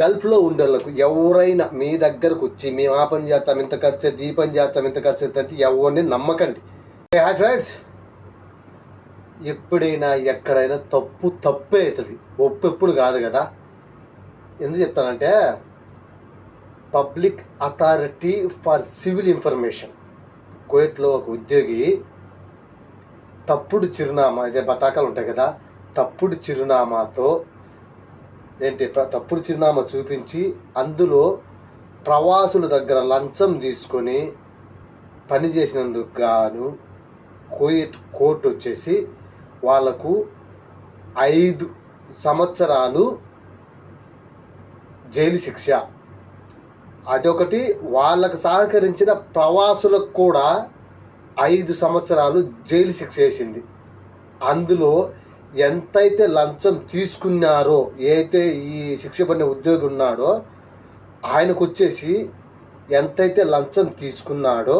గల్ఫ్లో ఉండేళ్ళకు ఎవరైనా మీ దగ్గరకు వచ్చి మేము ఆ పని చేస్తాం ఇంత ఖర్చు దీపం ఈ పని చేస్తాం ఇంత ఖర్చు అంటే ఎవరిని నమ్మకండి. హాయ్ ఫ్రెండ్స్ ఎప్పుడైనా ఎక్కడైనా తప్పు తప్పే అవుతుంది. ఒప్పెప్పుడు కాదు కదా. ఎందుకు చెప్తానంటే public authority for civil information. కోయట్లో ఒక ఉద్యోగి తప్పుడు చిరునామా అదే బతాకాలు ఉంటాయి కదా. తప్పుడు చిరునామాతో ఏంటి ప్ర- తప్పుడు చిరునామా చూపించి అందులో ప్రవాసుల దగ్గర లంచం తీసుకొని పని చేసినందుకు గాను కోయిట్ కోర్టు వచ్చేసి వాళ్ళకు ఐదు సంవత్సరాలు జైలు శిక్ష. అదొకటి వాళ్ళకు సహకరించిన ప్రవాసులకు కూడా ఐదు సంవత్సరాలు జైలు శిక్ష వేసింది. అందులో ఎంతైతే లంచం తీసుకున్నారో ఏదైతే ఈ శిక్ష పడిన ఉద్యోగి ఉన్నాడో ఆయనకు వచ్చేసి ఎంతైతే లంచం తీసుకున్నాడో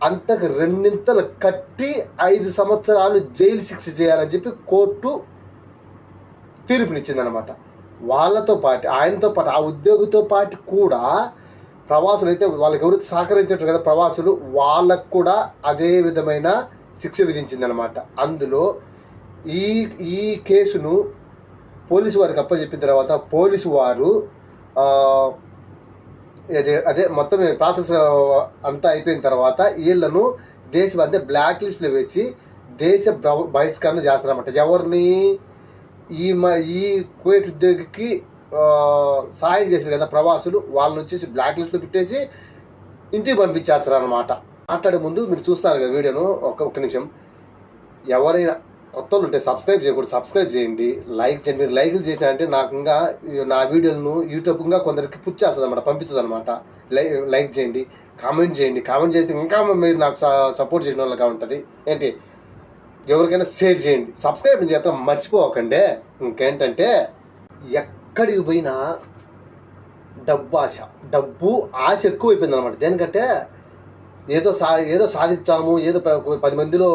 అంతకు రెండింతలు కట్టి ఐదు సంవత్సరాలు జైలు శిక్ష చేయాలని చెప్పి కోర్టు తీర్పునిచ్చిందనమాట వాళ్ళతో పాటు ఆయనతో పాటు ఆ ఉద్యోగితో పాటు కూడా ప్రవాసులు అయితే వాళ్ళకి ఎవరైతే సహకరించారు కదా ప్రవాసులు వాళ్ళకు కూడా అదే విధమైన శిక్ష విధించిందనమాట అందులో ఈ ఈ కేసును పోలీసు వారికి అప్పచెప్పిన తర్వాత పోలీసు వారు అదే అదే మొత్తం ప్రాసెస్ అంతా అయిపోయిన తర్వాత వీళ్ళను దేశ అంటే బ్లాక్ లిస్ట్లో వేసి దేశ బహిష్కరణ చేస్తారన్నమాట. ఎవరిని ఈ మ ఈ కువైట్ ఉద్యోగికి సాయం చేశారు కదా ప్రవాసులు వాళ్ళని వచ్చేసి బ్లాక్ లిస్ట్లో పెట్టేసి ఇంటికి పంపించేస్తారు అనమాట మాట్లాడే ముందు మీరు చూస్తారు కదా వీడియోను ఒక ఒక్క నిమిషం. ఎవరైనా కొత్త వాళ్ళు ఉంటే సబ్స్క్రైబ్ చేయకూడదు సబ్స్క్రైబ్ చేయండి. లైక్ చేయండి. మీరు లైక్లు చేసిన అంటే నాకు ఇంకా నా వీడియోలను యూట్యూబ్ ఇంకా కొందరికి పుచ్చేస్తుంది అనమాట పంపించదు అనమాట లైక్ లైక్ చేయండి కామెంట్ చేయండి. కామెంట్ చేస్తే ఇంకా మీరు నాకు సపోర్ట్ చేసిన వాళ్ళగా ఉంటుంది. ఏంటి? ఎవరికైనా షేర్ చేయండి. సబ్స్క్రైబ్ చేస్తాం మర్చిపోకండి. ఇంకేంటంటే ఎక్కడికి పోయినా డబ్బు ఆశ. డబ్బు ఆశ ఎక్కువైపోయింది అనమాట దేనికంటే ఏదో సా ఏదో సాధిస్తాము ఏదో ప- పది మందిలో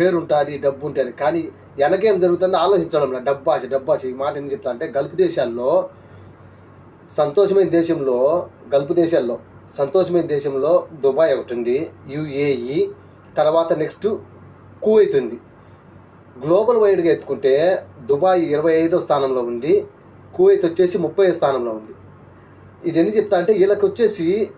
పేరు ఉంటుంది డబ్బు ఉంటుంది కానీ వెనకేం జరుగుతుందో ఆలోచించడం డబ్బు ఆశ డబ్బు ఆశ ఈ మాట ఎందుకు చెప్తా అంటే గల్ఫ్ దేశాల్లో సంతోషమైన దేశంలో గల్ఫ్ దేశాల్లో సంతోషమైన దేశంలో దుబాయ్ ఒకటి ఉంది యుఏఈ. తర్వాత నెక్స్ట్ కువైత్ ఉంది. గ్లోబల్ వైడ్గా ఎత్తుకుంటే దుబాయ్ ఇరవై ఐదో స్థానంలో ఉంది కువైత్ వచ్చేసి ముప్పై స్థానంలో ఉంది. ఇది ఎందుకు చెప్తా అంటే వీళ్ళకి వచ్చేసి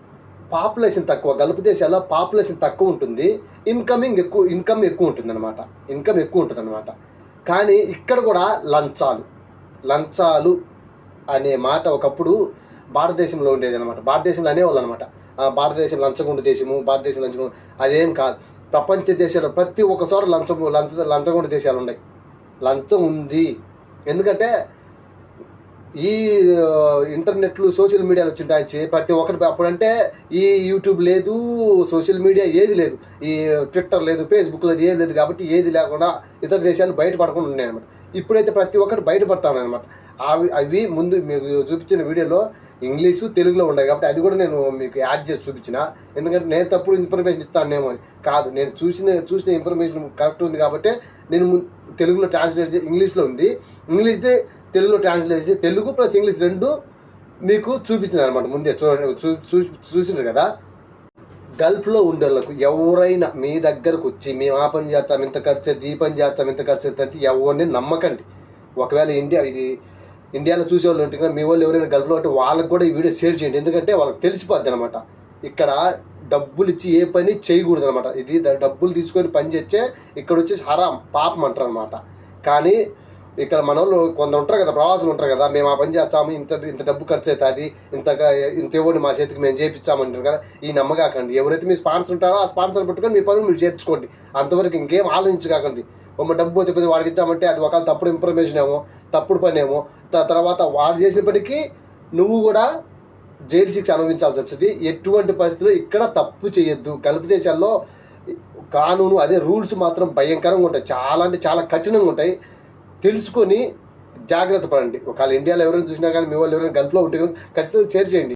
పాపులేషన్ తక్కువ గల్ఫ్ దేశాల్లో పాపులేషన్ తక్కువ ఉంటుంది. ఇన్కమింగ్ ఎక్కువ ఇన్కమ్ ఎక్కువ ఉంటుందన్నమాట. ఇన్కమ్ ఎక్కువ ఉంటుందన్నమాట. కానీ ఇక్కడ కూడా లంచాలు. లంచాలు అనే మాట ఒకప్పుడు భారతదేశంలో ఉండేది అనమాట భారతదేశంలో అనేవాళ్ళు అనమాట భారతదేశం లంచగుండు దేశము భారతదేశం లంచగుండు అదేం కాదు. ప్రపంచ దేశాలు ప్రతి ఒక్కసారి లంచం లంచ లంచగొండ దేశాలు ఉన్నాయి లంచం ఉంది. ఎందుకంటే ఈ ఇంటర్నెట్లు సోషల్ మీడియాలు వచ్చింటాయి. ప్రతి ఒక్కరి అప్పుడంటే ఈ యూట్యూబ్ లేదు సోషల్ మీడియా ఏది లేదు. ఈ ట్విట్టర్ లేదు ఫేస్బుక్ లేదు ఏం లేదు కాబట్టి ఏది లేకుండా ఇతర దేశాలు బయటపడకుండా ఉన్నాయి అనమాట ఇప్పుడైతే ప్రతి ఒక్కటి బయటపడతానమాట అవి అవి ముందు మీకు చూపించిన వీడియోలో ఇంగ్లీషు తెలుగులో ఉన్నాయి కాబట్టి అది కూడా నేను మీకు యాడ్ చేసి చూపించిన. ఎందుకంటే నేను తప్పుడు ఇన్ఫర్మేషన్ ఇస్తానేమో అని. కాదు నేను చూసిన చూసిన ఇన్ఫర్మేషన్ కరెక్ట్ ఉంది కాబట్టి నేను తెలుగులో ట్రాన్స్లేట్ చేసి ఇంగ్లీష్లో ఉంది. ఇంగ్లీష్దే తెలుగులో ట్రాన్స్లేట్ చేసి తెలుగు ప్లస్ ఇంగ్లీష్ రెండు మీకు చూపించిన అనమాట ముందే. చూడండి చూ- చూ- చూసినారు కదా? గల్ఫ్లో ఉండేళ్ళకు ఎవరైనా మీ దగ్గరకు వచ్చి మేము ఆ పని చేస్తాం ఇంత ఖర్చు అవుతుంది, ఈ పని చేస్తాం ఇంత ఖర్చు అవుతుంది అంటే ఎవరిని నమ్మకండి. ఒకవేళ ఇండియా ఇది ఇండియాలో చూసే వాళ్ళు ఉంటే మీ వాళ్ళు ఎవరైనా గల్ఫ్లో ఉంటే వాళ్ళకి కూడా ఈ వీడియో షేర్ చేయండి. ఎందుకంటే వాళ్ళకి తెలిసిపోద్ది అనమాట ఇక్కడ డబ్బులు ఇచ్చి ఏ పని చేయకూడదు అనమాట ఇది డబ్బులు తీసుకొని పని చేస్తే ఇక్కడ వచ్చేసి హరాం పాపం అంటారు అనమాట కానీ ఇక్కడ మన వాళ్ళు కొందరు ఉంటారు కదా ప్రవాసులు ఉంటారు కదా మేము ఆ పని చేస్తాము ఇంత ఇంత డబ్బు ఖర్చు అవుతుంది ఇంతగా ఇంత ఇవ్వండి మా చేతికి మేము చేయించామంటారు కదా ఈ నమ్మకాకండి. ఎవరైతే మీ స్పాన్సర్ ఉంటారో ఆ స్పాన్సర్ పెట్టుకొని మీ పనులు మీరు చేర్చుకోండి. అంతవరకు ఇంకేం ఆలోచించకాకండి ఒక డబ్బు పోతే వాడికి ఇద్దామంటే అది ఒకవేళ తప్పుడు ఇన్ఫర్మేషన్ ఏమో తప్పుడు పని ఏమో తర్వాత వాడు చేసినప్పటికీ నువ్వు కూడా జైలు శిక్ష అనుభవించాల్సి వచ్చింది. ఎటువంటి పరిస్థితుల్లో ఇక్కడ తప్పు చేయొద్దు. గల్ఫ్ దేశాల్లో కానూను అదే రూల్స్ మాత్రం భయంకరంగా ఉంటాయి. చాలా అంటే చాలా కఠినంగా ఉంటాయి. తెలుసుకొని జాగ్రత్త పడండి. ఒకవేళ ఇండియాలో ఎవరైనా చూసినా కానీ మీ వాళ్ళు ఎవరైనా గల్ఫ్లో ఉంటే కనుక ఖచ్చితంగా షేర్ చేయండి.